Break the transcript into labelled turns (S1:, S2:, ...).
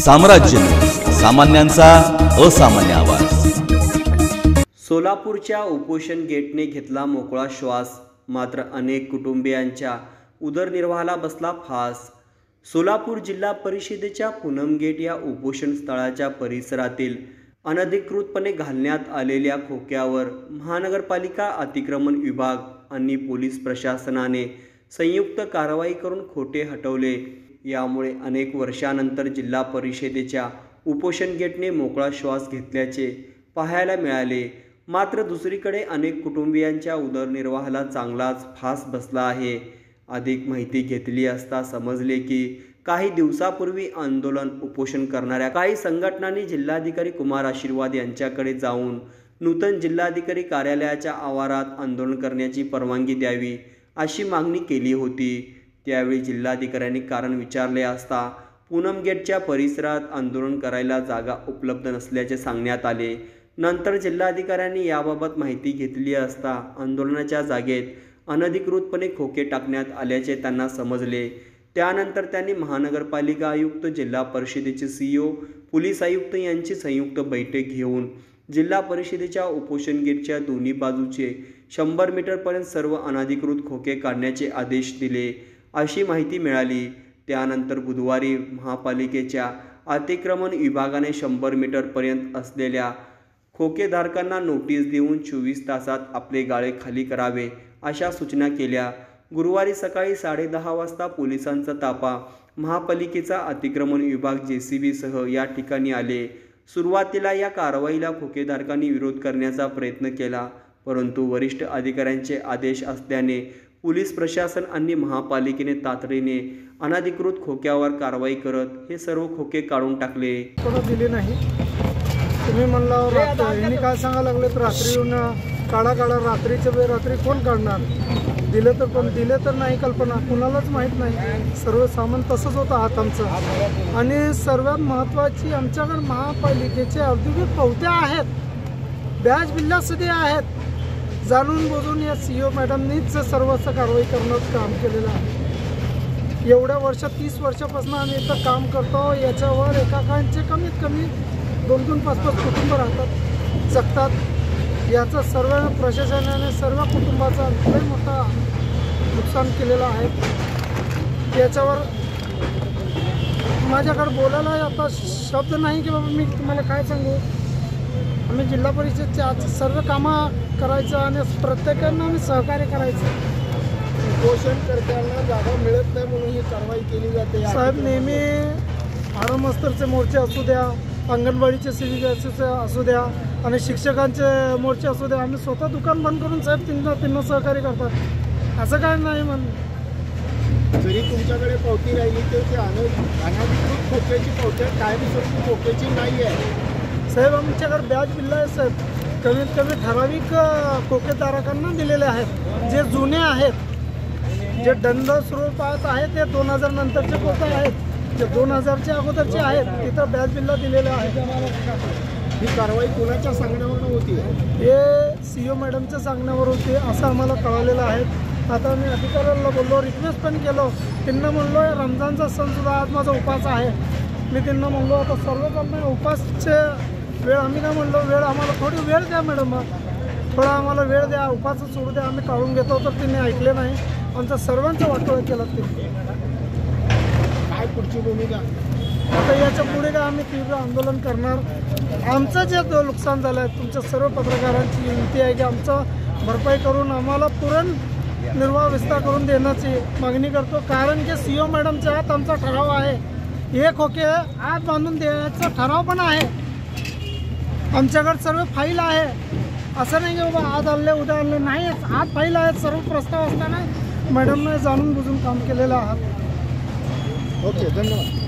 S1: साम्राज्य. सामान्यांचा असामान्य आवाज.
S2: सोलापूरच्या उपोषण गेटने घेतला मोकळा श्वास. मात्र अनेक कुटुंबियांच्या उदरनिर्वाहाला बसला फास. सोलापूर जिल्हा परिषदेच्या पूनम गेट या उपोषण स्थळाच्या परिसरातील अनधिकृतपणे घालण्यात आलेल्या खोक्यावर महानगरपालिका अतिक्रमण विभाग आणि पोलीस प्रशासनाने संयुक्त कारवाई करून खोटे हटवले. यामुळे अनेक वर्षानंतर जिल्हा परिषदेच्या उपोषण गेटने मोकळा श्वास घेतल्याचे पाहायला मिळाले. मात्र दुसरीकडे अनेक कुटुंबियांच्या उदरनिर्वाहाला चांगलाच फास बसला आहे. अधिक माहिती घेतली असता समजले की काही दिवसापूर्वी आंदोलन उपोषण करणाऱ्या काही संघटनांनी जिल्हाधिकारी कुमार आशीर्वाद यांच्याकडे जाऊन नूतन जिल्हाधिकारी कार्यालयाच्या आवारात आंदोलन करण्याची परवानगी द्यावी अशी मागणी केली होती. त्यावेळी जिल्हाधिकाऱ्यांनी कारण विचारले असता पूनम गेटच्या परिसरात आंदोलन करायला जागा उपलब्ध नसल्याचे सांगण्यात आले. नंतर जिल्हाधिकाऱ्यांनी याबाबत माहिती घेतली असता आंदोलनाच्या जागेत अनधिकृतपणे खोके टाकण्यात आल्याचे त्यांना समजले. त्यानंतर त्यांनी महानगरपालिका आयुक्त जिल्हा परिषदेचे सीईओ पोलीस आयुक्त यांची संयुक्त बैठक घेऊन जिल्हा परिषदेच्या उपोषण गेटच्या दोन्ही बाजूचे शंभर मीटरपर्यंत सर्व अनधिकृत खोके काढण्याचे आदेश दिले. अशी माहिती मिळाली. त्यानंतर बुधवारी महापालिकेच्या अतिक्रमण विभागाने शंभर मीटरपर्यंत असलेल्या खोकेधारकांना नोटीस देऊन चोवीस तासात आपले गाळे खाली करावे अशा सूचना केल्या. गुरुवारी सकाळी साडेदहा वाजता पोलिसांचा तापा महापालिकेचा अतिक्रमण विभाग जे सी बीसह या ठिकाणी आले. सुरुवातीला या कारवाईला खोकेधारकांनी विरोध करण्याचा प्रयत्न केला परंतु वरिष्ठ अधिकाऱ्यांचे आदेश असल्याने पोलीस प्रशासन आणि महापालिकेने तातडीने अनधिकृत खोक्यावर कारवाई करत हे सर्व खोके काढून टाकले.
S3: कोणा दिली नाही. तुम्ही म्हणला यांनी काय सांगायला लागले? तर रात्री येऊन काढा काढा रात्रीच्या वेळ रात्री कोण काढणार? दिले तर पण दिले तर नाही कल्पना. कुणालाच माहीत नाही. सर्व सामान तसंच होतं आत आमचं. आणि सर्वात महत्त्वाची आमच्याकडे महापालिकेचे औद्योगिक पावत्या आहेत. बॅच बिल्ला सुद्धा आहेत. जाणून बुजून या सी ओ मॅडमनीच सर्वच कारवाई करणं काम केलेलं आहे. एवढ्या वर्ष तीस वर्षापासून आम्ही इथं काम करतो. याच्यावर एकाकांचे कमीत कमी दोन दोन पाच पाच कुटुंब राहतात जगतात. याचं सर्व प्रशासनाने सर्व कुटुंबाचा लय मोठा नुकसान केलेलं आहे. याच्यावर माझ्याकडे बोलायला आता शब्द नाही की बाबा मी तुम्हाला काय सांगू? जिल्हा परिषदचे आज सर्व कामं करायचं आणि प्रत्येकांना आम्ही सहकार्य करायचं.
S4: उपोषण करत्यांना जागा मिळत नाही म्हणून ही कारवाई केली जाते.
S3: साहेब नेहमी आडमस्तरचे मोर्चे असू द्या अंगणवाडीचे सेविकाचे असू द्या आणि शिक्षकांचे मोर्चे असू द्या आम्ही स्वतः दुकान बंद करून साहेब त्यांना त्यांना सहकार्य करतात. असं काय नाही म्हण
S4: जरी तुमच्याकडे पावती राहिली तर ते अन अनाधिकृत खोक्याची पावती आहे, कायमस्वरूपी खोक्याची नाही आहे
S3: साहेब आमच्याकडे बॅच बिल्ला आहे साहेब. कमीत कमी ठराविक अ, खोकेधारकांना दिलेले आहेत. जे जुने आहेत जे दंड स्वरूपात आहेत ते दोन हजार नंतरचे खोके आहेत. जे दोन हजारच्या अगोदरचे आहेत तिथं बॅच बिल्ला दिलेले आहेत.
S4: ही कारवाई कुणाच्या सांगण्यावरून होती?
S3: हे सी ओ मॅडमच्या सांगण्यावर होते असं आम्हाला कळालेलं आहे. आता मी अधिकाऱ्यांना बोललो रिक्वेस्ट पण केलो. त्यांना म्हणलो रमजानचा सण सुद्धा आज माझा उपास आहे. मी त्यांना म्हणलो आता सर्वजण उपासचे वेळ आम्ही काय म्हणलो वेळ आम्हाला थोडी वेळ द्या मॅडम. थोडा आम्हाला वेळ द्या उपास सोडू द्या आम्ही काढून घेतो तर त्यांनी ऐकले नाही. आमचं सर्वांचं वाटोळं केलं ते
S4: काय पुढची भूमिका?
S3: आता याच्यापुढे काय आम्ही तीव्र आंदोलन करणार? आमचं जे नुकसान झालं आहे तुमच्या सर्व पत्रकारांची विनंती आहे की आमचं भरपाई करून आम्हाला पुरण निर्वाह विस्तार करून देण्याची मागणी करतो. कारण की सी ओ मॅडमच्या आत आमचा ठराव आहे. हे खोके आत बांधून द्यायचा ठराव पण आहे. आमच्याकडे सर्व फाईल आहे. असं नाही की बाबा आज आणले उद्या आणले नाही आज फाईल आहेत सर्व प्रस्ताव असताना मॅडमने जाणून बुजून काम केलेलं आहात
S4: ओके धन्यवाद.